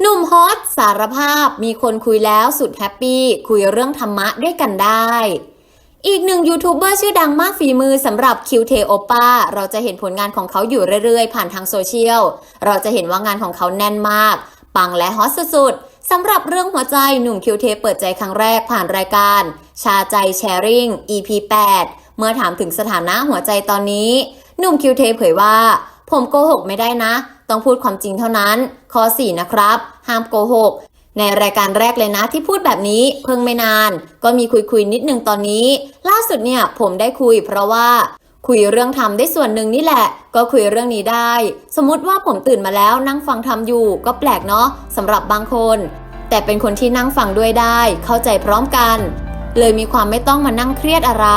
หนุ่มฮอตสารภาพมีคนคุยแล้วสุดแฮปปี้ คุยเรื่องธรรมะด้วยกันได้ อีกหนึ่งยูทูบเบอร์ชื่อดังมากฝีมือสำหรับคิวเทโอป้าเราจะเห็นผลงานของเขาอยู่เรื่อยๆ ผ่านทางโซเชียล เราจะเห็นว่างานของเขาแน่นมาก ปังและฮอตสุดๆสำหรับเรื่องหัวใจหนุ่มคิวเทเปิดใจครั้งแรกผ่านรายการ ชาใจแชร์ริง EP 8 เมื่อถามถึงสถานะหัวใจตอนนี้ หนุ่มคิวเทเผยว่า ผมโกหกไม่ได้นะ ต้องพูดความจริงเท่านั้น ข้อ 4 นะครับ ห้ามโกหก ในรายการแรกเลยนะที่พูดแบบนี้เพิ่งไม่นาน ก็มีคุยคุยนิดนึงตอนนี้ ล่าสุดเนี่ยผมได้คุยเพราะว่าคุยเรื่องทำได้ส่วนหนึ่งนี่แหละ ก็คุยเรื่องนี้ได้ สมมติว่าผมตื่นมาแล้วนั่งฟังทำอยู่ ก็แปลกเนาะสำหรับบางคน แต่เป็นคนที่นั่งฟังด้วยได้ เข้าใจพร้อมกัน เลยมีความไม่ต้องมานั่งเครียดอะไร